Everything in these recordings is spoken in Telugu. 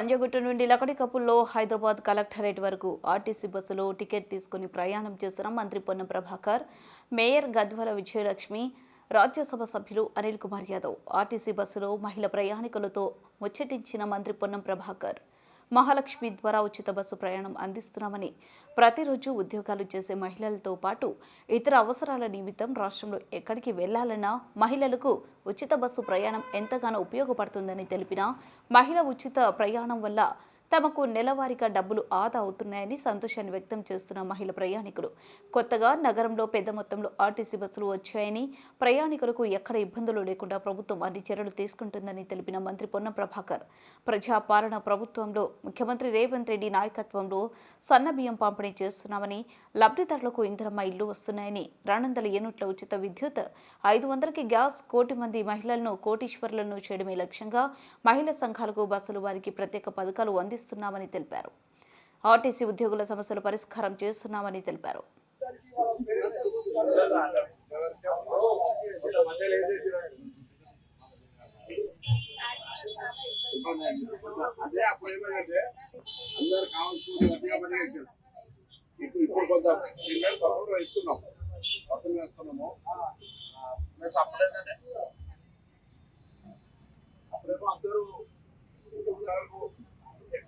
పంజగుట్టు నుండి లకడికపుల్లో హైదరాబాద్ కలెక్టరేట్ వరకు ఆర్టీసీ బస్సులో టికెట్ తీసుకుని ప్రయాణం చేసిన మంత్రి పొన్నం ప్రభాకర్ మేయర్ గద్వాల విజయలక్ష్మి రాజ్యసభ సభ్యులు అనిల్ కుమార్ యాదవ్ ఆర్టీసీ బస్సులో మహిళ ప్రయాణికులతో ముచ్చటించిన మంత్రి పొన్నం ప్రభాకర్. మహాలక్ష్మి ద్వారా ఉచిత బస్సు ప్రయాణం అందిస్తున్నామని ప్రతిరోజు ఉద్యోగాలు చేసే మహిళలతో పాటు ఇతర అవసరాల నిమిత్తం రాష్ట్రంలో ఎక్కడికి వెళ్ళాలన్నా మహిళలకు ఉచిత బస్సు ప్రయాణం ఎంతగానో ఉపయోగపడుతుందని తెలిపిన మహిళ ఉచిత ప్రయాణం వల్ల తమకు నెలవారీగా డబ్బులు ఆదా అవుతున్నాయని సంతోషాన్ని వ్యక్తం చేస్తున్న మహిళ ప్రయాణికులు. కొత్తగా నగరంలో పెద్ద మొత్తంలో ఆర్టీసీ బస్సులు వచ్చాయని ప్రయాణికులకు ఎక్కడ ఇబ్బందులు లేకుండా ప్రభుత్వం అన్ని చర్యలు తీసుకుంటుందని తెలిపిన మంత్రి పొన్న ప్రభాకర్. ప్రజాపాలన ప్రభుత్వంలో ముఖ్యమంత్రి రేవంత్ రెడ్డి నాయకత్వంలో సన్నబియ్యం పంపిణీ చేస్తున్నామని లబ్ధిదారులకు ఇంధనమ్మ ఇల్లు వస్తున్నాయని రెండు వందల యూనిట్ల ఉచిత విద్యుత్ ఐదు వందలకి గ్యాస్ కోటి మంది మహిళలను కోటీశ్వరులను చేయడమే లక్ష్యంగా మహిళా సంఘాలకు బస్సులు వారికి ప్రత్యేక పథకాలు అందిస్తున్నామని తెలిపారు. ఆర్టీసీ ఉద్యోగుల సమస్యలు పరిష్కారం చేస్తున్నామని తెలిపారు. అదే అప్పుడు అందరు గట్టిగా ఇప్పుడు ఇప్పుడు కొంత ఇస్తున్నాం మొత్తం వేస్తున్నాము మేము అప్పుడేమో అందరూ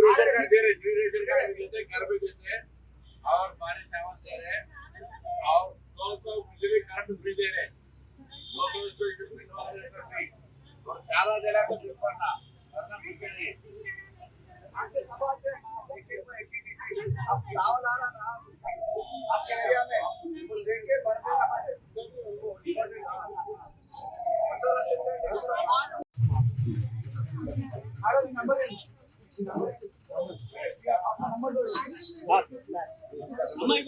ड्यूरेशन का दे रहे ड्यूरेशन का भी देते घर भी देते हैं। और पानी चावल दे रहे हैं। और दो सौ मुझे भी करंट फ्री दे रहे हैं। दो सौ एक सौ यूनिट वाले फ्री और ज़्यादा दे रहा तो फिर पड़ना करना कुछ नहीं अब चावल आ रहा था आपके एरिया में देख के भर दे रहा है? I don't remember. అమ్మాయి